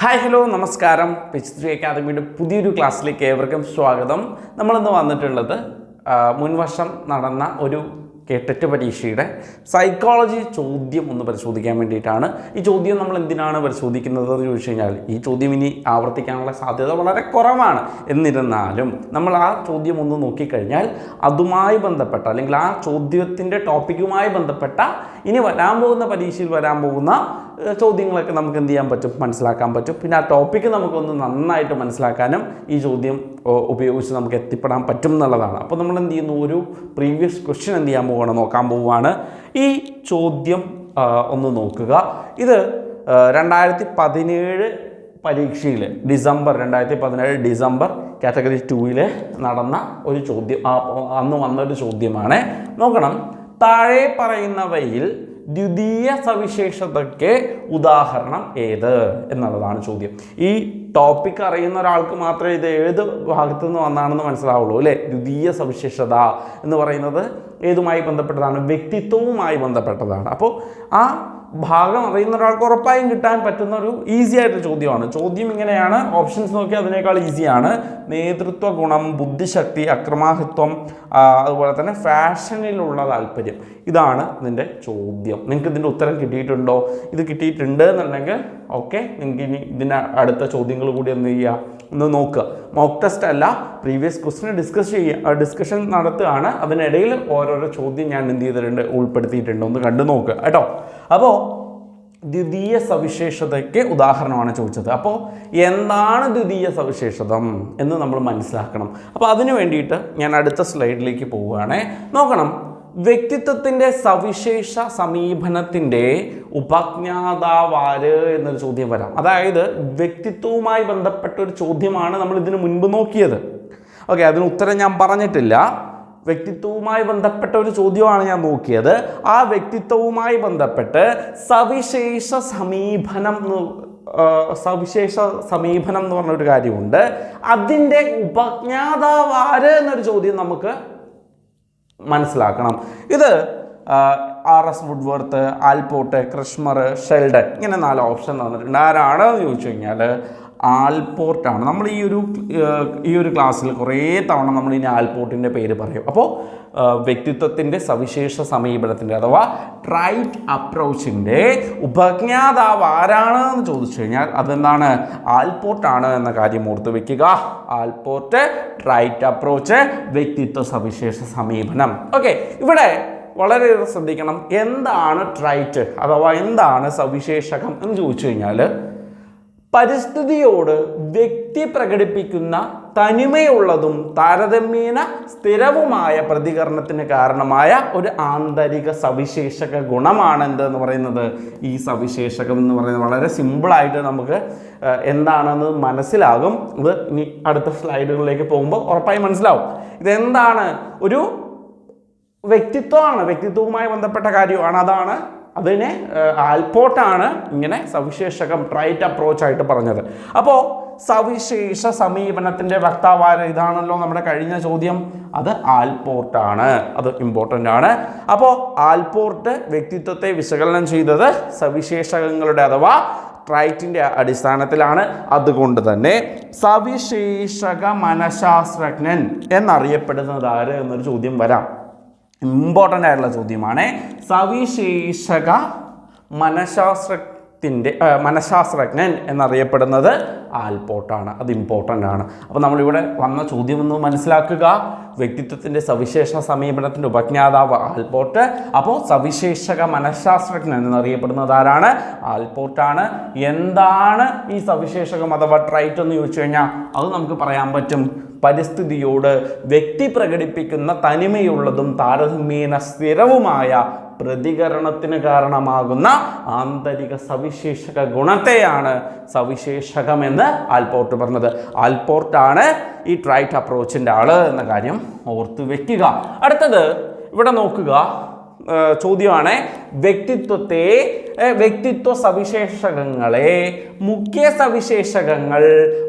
Hi hello നമസ്കാരം. Pitch three അക്കാദമിയുടെ പുതിയൊരു ക്ലാസ്സിലേക്ക് ഏവർക്കും സ്വാഗതം. നമ്മളിന്ന് വന്നിട്ടുള്ളത് മുൻവർഷം നടന്ന ഒരു കേട്ടറ്റ് പരീക്ഷയുടെ സൈക്കോളജി ചോദ്യം ഒന്ന് പരിശോധിക്കാൻ വേണ്ടിയിട്ടാണ്. ഈ ചോദ്യം നമ്മൾ എന്തിനാണ് പരിശോധിക്കുന്നത് എന്ന് ചോദിച്ചു കഴിഞ്ഞാൽ ഈ ചോദ്യം ഇനി ആവർത്തിക്കാനുള്ള സാധ്യത വളരെ കുറവാണ്. എന്നിരുന്നാലും നമ്മൾ ആ ചോദ്യം ഒന്ന് നോക്കിക്കഴിഞ്ഞാൽ അതുമായി ബന്ധപ്പെട്ട അല്ലെങ്കിൽ ആ ചോദ്യത്തിന്റെ ടോപ്പിക്കുമായി ബന്ധപ്പെട്ട ഇനി വരാൻ പോകുന്ന പരീക്ഷയിൽ വരാൻ പോകുന്ന ചോദ്യങ്ങളൊക്കെ നമുക്ക് എന്ത് ചെയ്യാൻ പറ്റും? മനസ്സിലാക്കാൻ പറ്റും. പിന്നെ ആ ടോപ്പിക്ക് നമുക്കൊന്ന് നന്നായിട്ട് മനസ്സിലാക്കാനും ഈ ചോദ്യം ഉപയോഗിച്ച് നമുക്ക് എത്തിപ്പെടാൻ പറ്റും എന്നുള്ളതാണ്. അപ്പോൾ നമ്മൾ എന്ത് ചെയ്യുന്നു? ഒരു പ്രീവിയസ് ക്വസ്റ്റ്യൻ എന്ത് ചെയ്യാൻ പോവുകയാണ് നോക്കാൻ പോവുകയാണ് ഈ ചോദ്യം ഒന്ന് നോക്കുക. ഇത് രണ്ടായിരത്തി പതിനേഴ് പരീക്ഷയിൽ ഡിസംബർ രണ്ടായിരത്തി പതിനേഴ് ഡിസംബർ കാറ്റഗറി ടൂവിൽ നടന്ന ഒരു ചോദ്യം അന്ന് വന്നൊരു ചോദ്യമാണ്. നോക്കണം. താഴെ പറയുന്നവയിൽ ദ്വിതീയ സവിശേഷതയ്ക്ക് ഉദാഹരണം ഏത് എന്നുള്ളതാണ് ചോദ്യം. ഈ ടോപ്പിക് അറിയുന്ന ഒരാൾക്ക് മാത്രമേ ഇത് ഏത് ഭാഗത്തു നിന്ന് വന്നാണെന്ന് മനസ്സിലാവുള്ളൂ അല്ലേ? ദ്വിതീയ സവിശേഷത എന്ന് പറയുന്നത് ഏതുമായി ബന്ധപ്പെട്ടതാണ്? വ്യക്തിത്വവുമായി ബന്ധപ്പെട്ടതാണ്. അപ്പോൾ ആ ഭാഗം അറിയുന്ന ഒരാൾക്ക് ഉറപ്പായും കിട്ടാൻ പറ്റുന്ന ഒരു ഈസി ആയിട്ട് ചോദ്യമാണ്. ചോദ്യം ഇങ്ങനെയാണ്. ഓപ്ഷൻസ് നോക്കി അതിനേക്കാൾ ഈസിയാണ് നേതൃത്വ ഗുണം ബുദ്ധിശക്തി അക്രമാഹിത്വം അതുപോലെ തന്നെ ഫാഷനിലുള്ള താല്പര്യം. ഇതാണ് ഇതിന്റെ ചോദ്യം. നിങ്ങൾക്ക് ഇതിന്റെ ഉത്തരം കിട്ടിയിട്ടുണ്ടോ? ഇത് കിട്ടിയിട്ടുണ്ട് എന്നുണ്ടെങ്കിൽ ഓക്കെ നിങ്ങൾക്ക് ഇനി ഇതിന്റെ അടുത്ത ചോദ്യങ്ങൾ കൂടി എന്ത് ചെയ്യുക ഒന്ന് നോക്കുക. മോക്ക് ടെസ്റ്റ് അല്ല പ്രീവിയസ് ക്വസ്റ്റിനെ ഡിസ്കസ് ചെയ്യുക ഡിസ്കഷൻ നടത്തുകയാണ്. അതിനിടയിൽ ഓരോരോ ചോദ്യം ഞാൻ എന്ത് ചെയ്തിട്ടുണ്ട് ഉൾപ്പെടുത്തിയിട്ടുണ്ട്. ഒന്ന് കണ്ടു നോക്കുക. കേട്ടോ? അപ്പോൾ ദ്വിതീയ സവിശേഷതയ്ക്ക് ഉദാഹരണമാണ് ചോദിച്ചത്. അപ്പോൾ എന്താണ് ദ്വിതീയ സവിശേഷത എന്ന് നമ്മൾ മനസ്സിലാക്കണം. അപ്പോൾ അതിനു വേണ്ടിയിട്ട് ഞാൻ അടുത്ത സ്ലൈഡിലേക്ക് പോവുകയാണേ. നോക്കണം. വ്യക്തിത്വത്തിന്റെ സവിശേഷ സമീപനത്തിന്റെ ഉപജ്ഞാതാവാര് എന്നൊരു ചോദ്യം വരാം. അതായത് വ്യക്തിത്വവുമായി ബന്ധപ്പെട്ട ഒരു ചോദ്യമാണ് നമ്മൾ ഇതിനു മുൻപ് നോക്കിയത്. ഓക്കെ അതിന് ഉത്തരം ഞാൻ പറഞ്ഞിട്ടില്ല. വ്യക്തിത്വവുമായി ബന്ധപ്പെട്ട ഒരു ചോദ്യമാണ് ഞാൻ നോക്കിയത്. ആ വ്യക്തിത്വവുമായി ബന്ധപ്പെട്ട് സവിശേഷ സമീപനം സവിശേഷ സമീപനം എന്ന് പറഞ്ഞൊരു കാര്യമുണ്ട്. അതിന്റെ ഉപജ്ഞാതാവാര് എന്നൊരു ചോദ്യം നമുക്ക് മനസ്സിലാക്കണം. ഇത് R S Woodworth Allport Kretschmer Sheldon ഇങ്ങനെ നാല് ഓപ്ഷൻ തന്നിട്ടുണ്ട്. ആരാണെന്ന് ചോദിച്ചു കഴിഞ്ഞാൽ ആൽപോർട്ടാണ് നമ്മൾ ഈ ഒരു ഈ ഒരു ക്ലാസ്സിൽ കുറേ തവണ നമ്മൾ ഇനി ആൽപോർട്ടിന്റെ പേര് പറയും. അപ്പോൾ വ്യക്തിത്വത്തിന്റെ സവിശേഷ സമീപനത്തിന്റെ അഥവാ ട്രൈറ്റ് അപ്രോച്ചിന്റെ ഉപജ്ഞാതാവ് ആരാണ് എന്ന് ചോദിച്ചു കഴിഞ്ഞാൽ അതെന്താണ്? ആൽപോർട്ടാണ് എന്ന കാര്യം ഓർത്ത് വെക്കുക. ആൽപോർട്ട് ട്രൈറ്റ് അപ്രോച്ച് വ്യക്തിത്വ സവിശേഷ സമീപനം. ഓക്കെ ഇവിടെ വളരെയേറെ ശ്രദ്ധിക്കണം. എന്താണ് ട്രൈറ്റ് അഥവാ എന്താണ് സവിശേഷകം എന്ന് ചോദിച്ചു കഴിഞ്ഞാൽ പരിസ്ഥിതിയോട് വ്യക്തി പ്രകടിപ്പിക്കുന്ന തനിമയുള്ളതും താരതമ്യേന സ്ഥിരവുമായ പ്രതികരണത്തിന് കാരണമായ ഒരു ആന്തരിക സവിശേഷക ഗുണമാണ് എന്തെന്ന് പറയുന്നത്? ഈ സവിശേഷകം എന്ന് പറയുന്നത് വളരെ സിമ്പിളായിട്ട് നമുക്ക് എന്താണെന്ന് മനസ്സിലാകും. ഇത് ഇനി അടുത്ത സ്ലൈഡുകളിലേക്ക് പോകുമ്പോൾ ഉറപ്പായി മനസ്സിലാവും. ഇതെന്താണ്? ഒരു വ്യക്തിത്വമാണ്. വ്യക്തിത്വവുമായി ബന്ധപ്പെട്ട കാര്യമാണ്. അതാണ് അതിനെ ആൽപോർട്ടാണ് ഇങ്ങനെ സവിശേഷകം ട്രൈറ്റ് അപ്രോച്ച് ആയിട്ട് പറഞ്ഞത്. അപ്പോൾ സവിശേഷ സമീപനത്തിന്റെ വക്താവാര ഇതാണല്ലോ നമ്മുടെ കഴിഞ്ഞ ചോദ്യം. അത് ആൽപോർട്ടാണ്. അത് ഇമ്പോർട്ടന്റ് ആണ്. അപ്പോൾ ആൽപോർട്ട് വ്യക്തിത്വത്തെ വിശകലനം ചെയ്തത് സവിശേഷകങ്ങളുടെ അഥവാ ട്രൈറ്റിന്റെ അടിസ്ഥാനത്തിലാണ്. അതുകൊണ്ട് തന്നെ സവിശേഷക മനഃശാസ്ത്രജ്ഞൻ എന്നറിയപ്പെടുന്നത് ആര് എന്നൊരു ചോദ്യം വരാം. ഇമ്പോർട്ടന്റ് ആയിട്ടുള്ള ചോദ്യമാണ്. സവിശേഷക മനഃശാസ്ത്രത്തിന്റെ മനഃശാസ്ത്രജ്ഞൻ എന്നറിയപ്പെടുന്നത് ആൽപോർട്ടാണ് അത് ഇമ്പോർട്ടന്റ് ആണ്. അപ്പോൾ നമ്മളിവിടെ വന്ന ചോദ്യം ഒന്ന് മനസ്സിലാക്കുക. വ്യക്തിത്വത്തിന്റെ സവിശേഷ സമീപനത്തിന്റെ ഉപജ്ഞാതാവ് ആൽപോർട്ട് അപ്പോൾ സവിശേഷക മനഃശാസ്ത്രജ്ഞൻ എന്നറിയപ്പെടുന്നത് ആരാണ്? ആൽപോർട്ടാണ് എന്താണ് ഈ സവിശേഷകം അഥവാ ട്രൈറ്റ് എന്ന് ചോദിച്ചു കഴിഞ്ഞാൽ അത് നമുക്ക് പറയാൻ പറ്റും. പരിസ്ഥിതിയോട് വ്യക്തി പ്രകടിപ്പിക്കുന്ന തനിമയുള്ളതും താരതമ്യേന സ്ഥിരവുമായ പ്രതികരണത്തിന് കാരണമാകുന്ന ആന്തരിക സവിശേഷക ഗുണത്തെയാണ് സവിശേഷകമെന്ന് ആൽപോർട്ട് പറഞ്ഞത്. ആൽപോർട്ടാണ് ഈ ട്രൈറ്റ് അപ്രോച്ചിന്റെ ആൾ എന്ന കാര്യം ഓർത്തു വെക്കുക. അടുത്തത് ഇവിടെ നോക്കുക. ചോദ്യമാണ് വ്യക്തിത്വത്തെ വ്യക്തിത്വ സവിശേഷകങ്ങളെ മുഖ്യ സവിശേഷകങ്ങൾ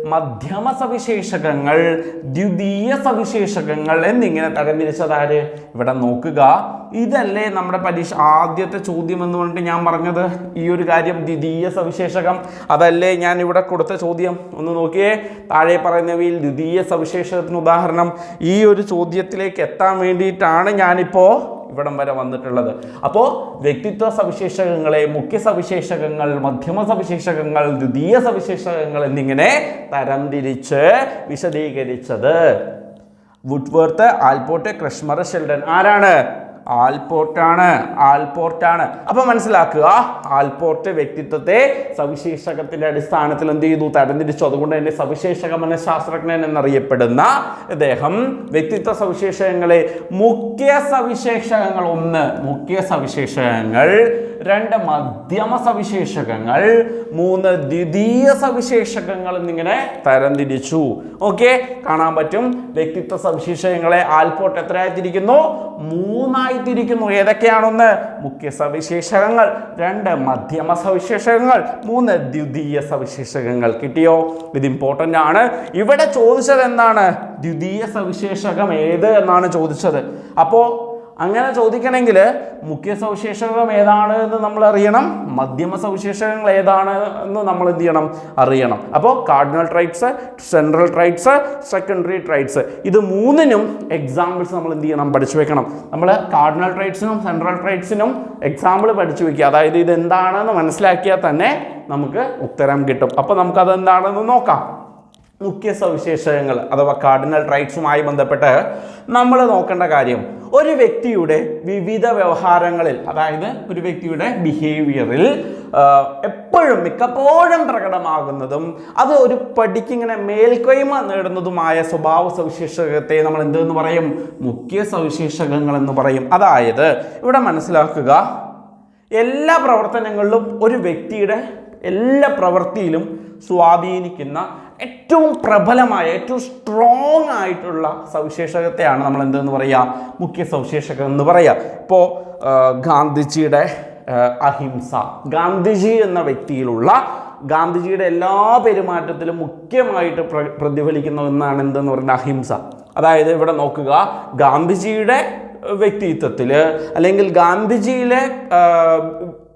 മധ്യമ സവിശേഷകങ്ങൾ ദ്വിതീയ സവിശേഷകങ്ങൾ എന്നിങ്ങനെ തരംതിരിച്ചതാര് ഇവിടെ നോക്കുക. ഇതല്ലേ നമ്മുടെ പരീക്ഷ ആദ്യത്തെ ചോദ്യം എന്ന് പറഞ്ഞിട്ട് ഞാൻ പറഞ്ഞത്. ഈ ഒരു കാര്യം ദ്വിതീയ സവിശേഷകം. അതല്ലേ ഞാൻ ഇവിടെ കൊടുത്ത ചോദ്യം. ഒന്ന് നോക്കിയേ. താഴെ പറയുന്നവയിൽ ദ്വിതീയ സവിശേഷകത്തിന് ഉദാഹരണം. ഈ ഒരു ചോദ്യത്തിലേക്ക് എത്താൻ വേണ്ടിയിട്ടാണ് ഞാനിപ്പോൾ ഇവിടം വരെ വന്നിട്ടുള്ളത്. അപ്പോൾ വ്യക്തിത്വ സവിശേഷകങ്ങളെ മുഖ്യ സവിശേഷകങ്ങൾ മധ്യമ സവിശേഷകങ്ങൾ ദ്വിതീയ സവിശേഷകങ്ങൾ എന്നിങ്ങനെ തരംതിരിച്ച് വിശദീകരിച്ചത്. വുഡ്വർത്ത് ആൽപോർട്ട് ക്രഷ്മർ ഷെൽഡൻ ആരാണ്? ആൽപോർട്ടാണ് ആൽപോർട്ടാണ്. അപ്പൊ മനസ്സിലാക്കുക ആൽപോർട്ട് വ്യക്തിത്വത്തെ സവിശേഷകത്തിന്റെ അടിസ്ഥാനത്തിൽ എന്ത് ചെയ്തു? തരംതിരിച്ചു. അതുകൊണ്ട് തന്നെ സവിശേഷക മനഃശാസ്ത്രജ്ഞൻ എന്നറിയപ്പെടുന്ന അദ്ദേഹം വ്യക്തിത്വ സവിശേഷകങ്ങളെ മുഖ്യ സവിശേഷകങ്ങൾ ഒന്ന് മുഖ്യ സവിശേഷകങ്ങൾ രണ്ട് മധ്യമ സവിശേഷകങ്ങൾ മൂന്ന് ദ്വിതീയ സവിശേഷകങ്ങൾ എന്നിങ്ങനെ തരംതിരിച്ചു. ഓക്കെ കാണാൻ പറ്റും. വ്യക്തിത്വ സവിശേഷകങ്ങളെ ആൽപോർട്ട് എത്രയായിത്തിരിക്കുന്നു മൂന്നായി തിരിക്കുന്നു ഏതൊക്കെയാണൊന്ന്? മുഖ്യ സവിശേഷകങ്ങൾ രണ്ട് മധ്യമ സവിശേഷകങ്ങൾ മൂന്ന് ദ്വിതീയ സവിശേഷകങ്ങൾ കിട്ടിയോ? ഇത് ഇമ്പോർട്ടന്റ് ആണ്. ഇവിടെ ചോദിച്ചത് എന്താണ്? ദ്വിതീയ സവിശേഷകം ഏത് എന്നാണ് ചോദിച്ചത്. അപ്പോൾ അങ്ങനെ ചോദിക്കണമെങ്കിൽ മുഖ്യ സവിശേഷകം ഏതാണ് എന്ന് നമ്മൾ അറിയണം. മധ്യമ സവിശേഷകങ്ങൾ ഏതാണ് എന്ന് നമ്മൾ എന്ത് ചെയ്യണം? അറിയണം. അപ്പോൾ cardinal traits central traits secondary traits ഇത് മൂന്നിനും എക്സാമ്പിൾസ് നമ്മൾ എന്ത് ചെയ്യണം? പഠിച്ചു വെക്കണം. നമ്മൾ കാർഡിനൽ ട്രൈറ്റ്സിനും സെൻട്രൽ ട്രൈറ്റ്സിനും എക്സാമ്പിൾ പഠിച്ചു വെക്കുക. അതായത് ഇത് എന്താണെന്ന് മനസ്സിലാക്കിയാൽ തന്നെ നമുക്ക് ഉത്തരം കിട്ടും. അപ്പോൾ നമുക്കത് എന്താണെന്ന് നോക്കാം. മുഖ്യ സവിശേഷതകൾ അഥവാ കാർഡിനൽ റൈറ്റ്സുമായി ബന്ധപ്പെട്ട് നമ്മൾ നോക്കേണ്ട കാര്യം ഒരു വ്യക്തിയുടെ വിവിധ വ്യവഹാരങ്ങളിൽ അതായത് ഒരു വ്യക്തിയുടെ ബിഹേവിയറിൽ എപ്പോഴും മിക്കപ്പോഴും പ്രകടമാകുന്നതും അത് ഒരു പടിക്കിങ്ങനെ മേൽക്കൈമ നേടുന്നതുമായ സ്വഭാവ സവിശേഷകത്തെ നമ്മൾ എന്തെന്ന് പറയും? മുഖ്യ സവിശേഷകങ്ങൾ എന്ന് പറയും. അതായത് ഇവിടെ മനസ്സിലാക്കുക എല്ലാ പ്രവർത്തനങ്ങളിലും ഒരു വ്യക്തിയുടെ എല്ലാ പ്രവൃത്തിയിലും സ്വാധീനിക്കുന്ന ഏറ്റവും പ്രബലമായ ഏറ്റവും സ്ട്രോങ് ആയിട്ടുള്ള സവിശേഷകത്തെയാണ് നമ്മൾ എന്തെന്ന് പറയുക മുഖ്യ സവിശേഷകം എന്ന് പറയുക ഇപ്പോൾ ഗാന്ധിജിയുടെ അഹിംസ. ഗാന്ധിജി എന്ന വ്യക്തിയിലുള്ള ഗാന്ധിജിയുടെ എല്ലാ പെരുമാറ്റത്തിലും മുഖ്യമായിട്ട് പ്ര പ്രതിഫലിക്കുന്ന ഒന്നാണ് എന്തെന്ന് പറയുന്നത് അഹിംസ. അതായത് ഇവിടെ നോക്കുക ഗാന്ധിജിയുടെ വ്യക്തിത്വത്തിൽ അല്ലെങ്കിൽ ഗാന്ധിജിയിലെ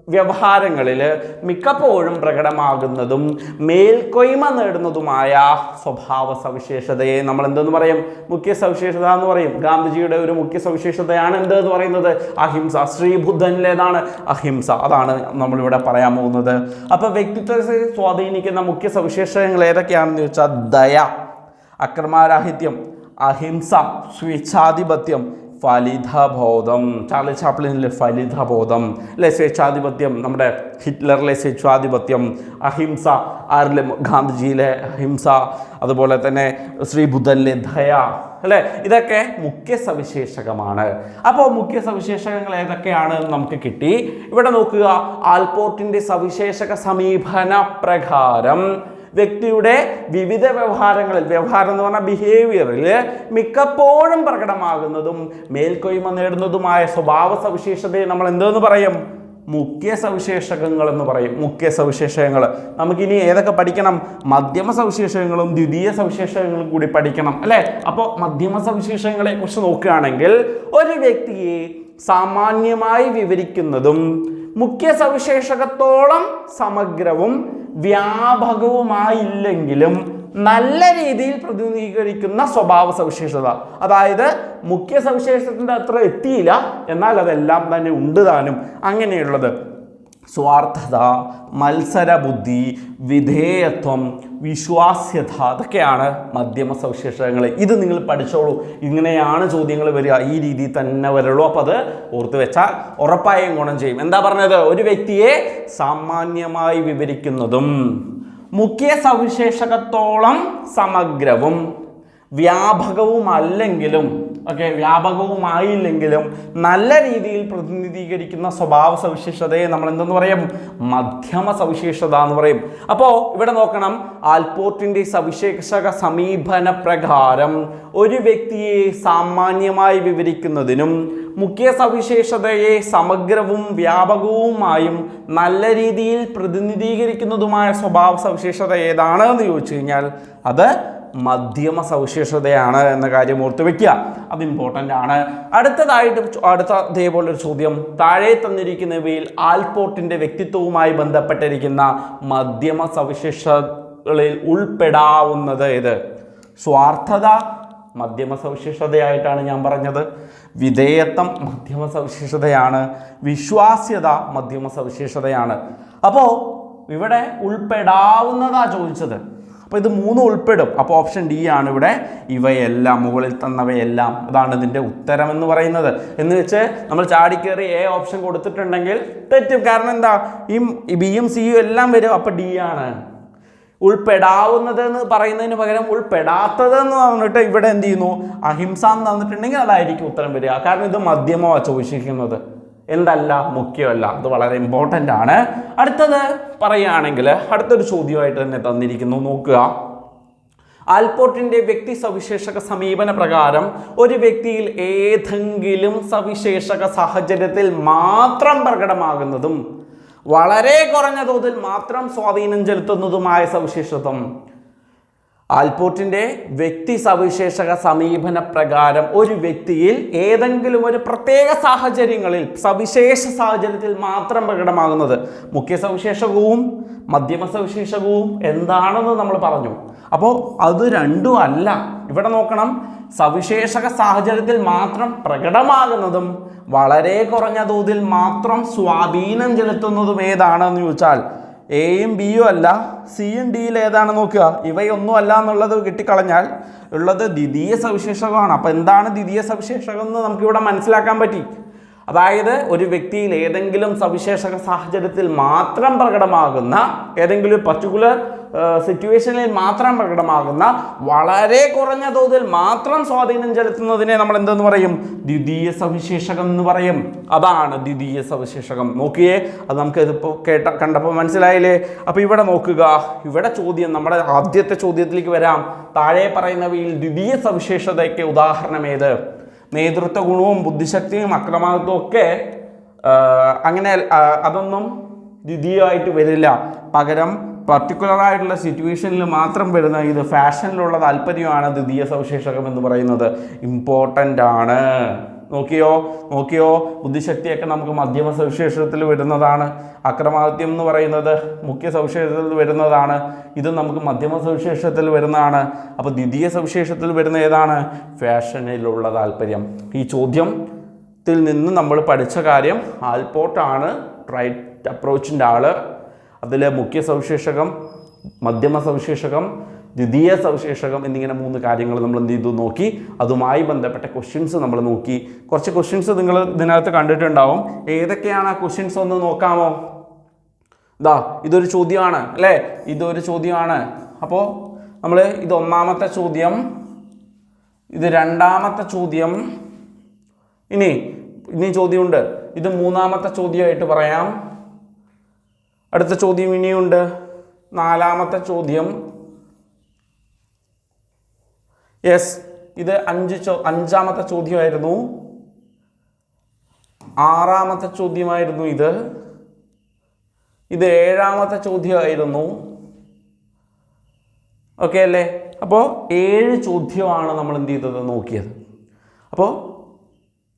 വ്യവഹാരങ്ങളിൽ മിക്കപ്പോഴും പ്രകടമാകുന്നതും മേൽക്കൊയ്മ നേടുന്നതുമായ സ്വഭാവ സവിശേഷതയെ നമ്മൾ എന്തെന്ന് പറയും? മുഖ്യ സവിശേഷത എന്ന് പറയും. ഗാന്ധിജിയുടെ ഒരു മുഖ്യ സവിശേഷതയാണ് എന്തെന്ന് പറയുന്നത്? അഹിംസ. ശ്രീബുദ്ധനിലേതാണ് അഹിംസ. അതാണ് നമ്മളിവിടെ പറയാൻ പോകുന്നത്. അപ്പോൾ വ്യക്തിത്വത്തെ സ്വാധീനിക്കുന്ന മുഖ്യ സവിശേഷതകൾ ഏതൊക്കെയാണെന്ന് ചോദിച്ചാൽ ദയ അക്രമാരാഹിത്യം അഹിംസ സ്വേച്ഛാധിപത്യം ഫലിതബോധം. ചാർലി ചാപ്ലിനിലെ ഫലിതബോധം. അല്ലെ സ്വേച്ഛാധിപത്യം നമ്മുടെ ഹിറ്റ്ലറിലെ സ്വേച്ഛാധിപത്യം അഹിംസ ആരിലെ ഗാന്ധിജിയിലെ അഹിംസ അതുപോലെ തന്നെ ശ്രീബുദ്ധനിലെ ദയ അല്ലേ? ഇതൊക്കെ മുഖ്യ സവിശേഷകമാണ്. അപ്പോൾ മുഖ്യ സവിശേഷകങ്ങൾ ഏതൊക്കെയാണ് നമുക്ക് കിട്ടി. ഇവിടെ നോക്കുക ആൽപോർട്ടിന്റെ സവിശേഷക സമീപന പ്രകാരം വ്യക്തിയുടെ വിവിധ വ്യവഹാരങ്ങളിൽ വ്യവഹാരം എന്ന് പറഞ്ഞാൽ ബിഹേവിയറിൽ മിക്കപ്പോഴും പ്രകടമാകുന്നതും മേൽക്കൊയ്മ നേടുന്നതുമായ സ്വഭാവ സവിശേഷതയെ നമ്മൾ എന്തെന്ന് പറയും? മുഖ്യ സവിശേഷകങ്ങൾ എന്ന് പറയും. മുഖ്യ സവിശേഷകങ്ങൾ നമുക്കിനി ഏതൊക്കെ പഠിക്കണം? മധ്യമ സവിശേഷകങ്ങളും ദ്വിതീയ സവിശേഷകങ്ങളും കൂടി പഠിക്കണം അല്ലേ? അപ്പോൾ മധ്യമ സവിശേഷങ്ങളെ കുറിച്ച് നോക്കുകയാണെങ്കിൽ ഒരു വ്യക്തിയെ സാമാന്യമായി വിവരിക്കുന്നതും മുഖ്യ സവിശേഷകത്തോളം സമഗ്രവും വ്യാപകവുമായില്ലെങ്കിലും നല്ല രീതിയിൽ പ്രതിനിധീകരിക്കുന്ന സ്വഭാവ സവിശേഷത. അതായത് മുഖ്യ സവിശേഷത്തിന്റെ അത്ര എത്തിയില്ല. എന്നാൽ അതെല്ലാം തന്നെ ഉണ്ട് താനും. അങ്ങനെയുള്ളത്. സ്വാർത്ഥത മത്സരബുദ്ധി വിധേയത്വം വിശ്വാസ്യത അതൊക്കെയാണ് മധ്യമ സവിശേഷതകൾ ഇത് നിങ്ങൾ പഠിച്ചോളൂ. ഇങ്ങനെയാണ് ചോദ്യങ്ങൾ വരിക. ഈ രീതിയിൽ തന്നെ വരുള്ളൂ. അപ്പോൾ അത് ഓർത്ത് വെച്ചാൽ ഉറപ്പായും ഗുണം ചെയ്യും. എന്താ പറഞ്ഞത്? ഒരു വ്യക്തിയെ സാമാന്യമായി വിവരിക്കുന്നതും മുഖ്യ സവിശേഷകത്തോളം സമഗ്രവും വ്യാപകവും അല്ലെങ്കിലും ഓക്കെ വ്യാപകവുമായില്ലെങ്കിലും നല്ല രീതിയിൽ പ്രതിനിധീകരിക്കുന്ന സ്വഭാവ സവിശേഷതയെ നമ്മൾ എന്തെന്ന് പറയും? മധ്യമ സവിശേഷത എന്ന് പറയും. അപ്പോൾ ഇവിടെ നോക്കണം ആൽപോർട്ടിന്റെ സവിശേഷക സമീപന പ്രകാരം ഒരു വ്യക്തിയെ സാമാന്യമായി വിവരിക്കുന്നതിനും മുഖ്യ സവിശേഷതയെ സമഗ്രവും വ്യാപകവുമായും നല്ല രീതിയിൽ പ്രതിനിധീകരിക്കുന്നതുമായ സ്വഭാവ സവിശേഷത ഏതാണ് എന്ന് ചോദിച്ചു കഴിഞ്ഞാൽ അത് മധ്യമ സവിശേഷതയാണ് എന്ന കാര്യം ഓർത്ത് വെക്കുക. അത് ഇമ്പോർട്ടന്റ് ആണ്. അടുത്തതായിട്ട് അടുത്ത ഇതേപോലൊരു ചോദ്യം. താഴെ തന്നിരിക്കുന്നവയിൽ ആൽപോർട്ടിന്റെ വ്യക്തിത്വവുമായി ബന്ധപ്പെട്ടിരിക്കുന്ന മധ്യമ സവിശേഷതകളിൽ ഉൾപ്പെടാവുന്നത് ഏത്? സ്വാർത്ഥത മധ്യമ സവിശേഷതയായിട്ടാണ് ഞാൻ പറഞ്ഞത്. വിധേയത്വം മധ്യമ സവിശേഷതയാണ്. വിശ്വാസ്യത മധ്യമ സവിശേഷതയാണ്. അപ്പോൾ ഇവിടെ ഉൾപ്പെടാവുന്നതാ ചോദിച്ചത്. അപ്പോൾ ഇത് മൂന്നും ഉൾപ്പെടും. അപ്പോൾ ഓപ്ഷൻ ഡി ആണ് ഇവിടെ ഇവയെല്ലാം മുകളിൽ തന്നവയെല്ലാം. അതാണ് ഇതിന്റെ ഉത്തരം എന്ന് പറയുന്നത്. എന്ന് വെച്ച് നമ്മൾ ചാടിക്കേറി എ ഓപ്ഷൻ കൊടുത്തിട്ടുണ്ടെങ്കിൽ തെറ്റും. കാരണം എന്താ? ഈ ബിയും സിയും എല്ലാം വരും. അപ്പോൾ ഡി ആണ് ഉൾപ്പെടാവുന്നത് എന്ന് പറയുന്നതിന് പകരം ഉൾപ്പെടാത്തത് എന്ന് പറഞ്ഞിട്ട് ഇവിടെ എന്ത് ചെയ്യുന്നു? അഹിംസ എന്ന് തന്നിട്ടുണ്ടെങ്കിൽ അതായിരിക്കും ഉത്തരം വരിക. കാരണം ഇത് മധ്യമമാണ് ചോദിച്ചിരിക്കുന്നത് എന്തല്ല മുഖ്യമല്ല. അത് വളരെ ഇമ്പോർട്ടന്റ് ആണ്. അടുത്തത് പറയുകയാണെങ്കിൽ അടുത്തൊരു ചോദ്യമായിട്ട് തന്നെ തന്നിരിക്കുന്നു. നോക്കുക. ആൽപോർട്ടിന്റെ വ്യക്തി സവിശേഷക സമീപന പ്രകാരം ഒരു വ്യക്തിയിൽ ഏതെങ്കിലും സവിശേഷക സാഹചര്യത്തിൽ മാത്രം പ്രകടമാകുന്നതും വളരെ കുറഞ്ഞ തോതിൽ മാത്രം സ്വാധീനം ചെലുത്തുന്നതുമായ സവിശേഷത്വം ആൽപോർട്ടിന്റെ വ്യക്തി സവിശേഷക സമീപന പ്രകാരം ഒരു വ്യക്തിയിൽ ഏതെങ്കിലും ഒരു പ്രത്യേക സാഹചര്യങ്ങളിൽ സവിശേഷ സാഹചര്യത്തിൽ മാത്രം പ്രകടമാകുന്നത് മുഖ്യ സവിശേഷകവും മധ്യമ സവിശേഷകവും എന്താണെന്ന് നമ്മൾ പറഞ്ഞു. അപ്പോൾ അത് രണ്ടും അല്ല. ഇവിടെ നോക്കണം സവിശേഷക സാഹചര്യത്തിൽ മാത്രം പ്രകടമാകുന്നതും വളരെ കുറഞ്ഞ തോതിൽ മാത്രം സ്വാധീനം ചെലുത്തുന്നതും ഏതാണെന്ന് ചോദിച്ചാൽ എയും ബിയും അല്ല സിയും ഡിയിൽ ഏതാണ് നോക്കുക? ഇവയൊന്നും അല്ല എന്നുള്ളത് കിട്ടിക്കളഞ്ഞാൽ ഉള്ളത് ദ്വിതീയ സവിശേഷകമാണ് അപ്പോൾ എന്താണ് ദ്വിതീയ സവിശേഷകം എന്ന് നമുക്കിവിടെ മനസ്സിലാക്കാൻ പറ്റി? അതായത് ഒരു വ്യക്തിയിൽ ഏതെങ്കിലും സവിശേഷക സാഹചര്യത്തിൽ മാത്രം പ്രകടമാകുന്ന ഏതെങ്കിലും പർട്ടിക്കുലർ സിറ്റുവേഷനിൽ മാത്രം പ്രകടമാകുന്ന വളരെ കുറഞ്ഞ തോതിൽ മാത്രം സ്വാധീനം ചെലുത്തുന്നതിനെ നമ്മൾ എന്തെന്ന് പറയും? ദ്വിതീയ സവിശേഷകം എന്ന് പറയും. അതാണ് ദ്വിതീയ സവിശേഷകം. നോക്കിയേ അത് നമുക്ക് ഇതിപ്പോൾ കേട്ട കണ്ടപ്പോൾ മനസ്സിലായില്ലേ? അപ്പോൾ ഇവിടെ നോക്കുക. ഇവിടെ ചോദ്യം നമ്മുടെ ആദ്യത്തെ ചോദ്യത്തിലേക്ക് വരാം. താഴെ പറയുന്നവയിൽ ദ്വിതീയ സവിശേഷതയ്ക്ക് ഉദാഹരണം ഏത്? നേതൃത്വ ഗുണവും ബുദ്ധിശക്തിയും അക്രമാദിത്വവും ഒക്കെ അങ്ങനെ അതൊന്നും ദ്വിതീയമായിട്ട് വരില്ല. പകരം പർട്ടിക്കുലർ ആയിട്ടുള്ള സിറ്റുവേഷനിൽ മാത്രം വരുന്ന ഇത് ഫാഷനിലുള്ള താല്പര്യമാണ് ദ്വിതീയ സവിശേഷകം എന്ന് പറയുന്നത്. ഇമ്പോർട്ടന്റ് ആണ്. നോക്കിയോ നോക്കിയോ ബുദ്ധിശക്തിയൊക്കെ നമുക്ക് മധ്യമ സവിശേഷത്തിൽ വരുന്നതാണ്. അക്രമാദിത്യം എന്ന് പറയുന്നത് മുഖ്യ സവിശേഷത്തിൽ വരുന്നതാണ്. ഇത് നമുക്ക് മധ്യമ സവിശേഷത്തിൽ വരുന്നതാണ്. അപ്പോൾ ദ്വിതീയ സവിശേഷത്തിൽ വരുന്ന ഏതാണ്? ഫാഷനിലുള്ള താല്പര്യം. ഈ ചോദ്യത്തിൽ നിന്ന് നമ്മൾ പഠിച്ച കാര്യം ആൽപോർട്ടാണ് റൈറ്റ് അപ്രോച്ചിന്റെ ആൾ. അതിൽ മുഖ്യ സവിശേഷകം മധ്യമ സവിശേഷകം ദ്വിതീയ സവിശേഷകം എന്നിങ്ങനെ മൂന്ന് കാര്യങ്ങൾ നമ്മൾ എന്ത് ചെയ്തു നോക്കി. അതുമായി ബന്ധപ്പെട്ട ക്വസ്റ്റ്യൻസ് നമ്മൾ നോക്കി. കുറച്ച് ക്വസ്റ്റ്യൻസ് നിങ്ങൾ ഇതിനകത്ത് കണ്ടിട്ടുണ്ടാവും. ഏതൊക്കെയാണ് ആ ക്വസ്റ്റ്യൻസ് ഒന്ന് നോക്കാമോ? ഇതാ ഇതൊരു ചോദ്യമാണ് അല്ലേ? ഇതൊരു ചോദ്യമാണ്. അപ്പോൾ നമ്മൾ ഇത് ഒന്നാമത്തെ ചോദ്യം ഇത് രണ്ടാമത്തെ ചോദ്യം. ഇനി ഇനി ചോദ്യമുണ്ട്. ഇത് മൂന്നാമത്തെ ചോദ്യമായിട്ട് പറയാം. അടുത്ത ചോദ്യം ഇനിയുണ്ട്. നാലാമത്തെ ചോദ്യം. യെസ് ഇത് അഞ്ച് ചോ അഞ്ചാമത്തെ ചോദ്യമായിരുന്നു. ആറാമത്തെ ചോദ്യമായിരുന്നു ഇത്. ഇത് ഏഴാമത്തെ ചോദ്യമായിരുന്നു. ഓക്കെ അല്ലേ? അപ്പോൾ ഏഴ് ചോദ്യമാണ് നമ്മൾ എന്ത് ചെയ്തത്? നോക്കിയത്. അപ്പോൾ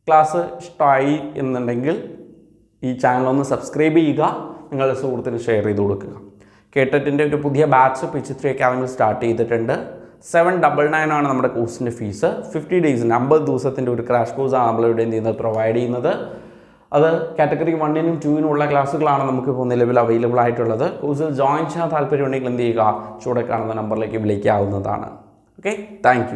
ക്ലാസ് ഇഷ്ടമായി എന്നുണ്ടെങ്കിൽ ഈ ചാനൽ ഒന്ന് സബ്സ്ക്രൈബ് ചെയ്യുക. നിങ്ങളുടെ സുഹൃത്തിന് ഷെയർ ചെയ്ത് കൊടുക്കുക. കേട്ടറ്റിന്റെ ഒരു പുതിയ batch pitch three academy start ചെയ്തിട്ടുണ്ട്. സെവൻ ഡബിൾ നയൻ ആണ് നമ്മുടെ കോഴ്സിന്റെ ഫീസ് ഫിഫ്റ്റി ഡേയ്സിന് അമ്പത് ദിവസത്തിന്റെ ഒരു ക്രാഷ് കോഴ്സാണ് നമ്മളിവിടെ എന്ത് ചെയ്യുന്നത് പ്രൊവൈഡ് ചെയ്യുന്നത്. അത് കാറ്റഗറി വണ്ണിനും ടൂവിനും ഉള്ള ക്ലാസ്സുകളാണ് നമുക്കിപ്പോൾ നിലവിൽ അവൈലബിൾ ആയിട്ടുള്ളത്. കോഴ്സിൽ ജോയിൻ ചെയ്യാൻ താല്പര്യമുണ്ടെങ്കിൽ എന്ത് ചെയ്യുക? ചൂടെ കാണുന്ന നമ്പറിലേക്ക് വിളിക്കാവുന്നതാണ്. Okay thank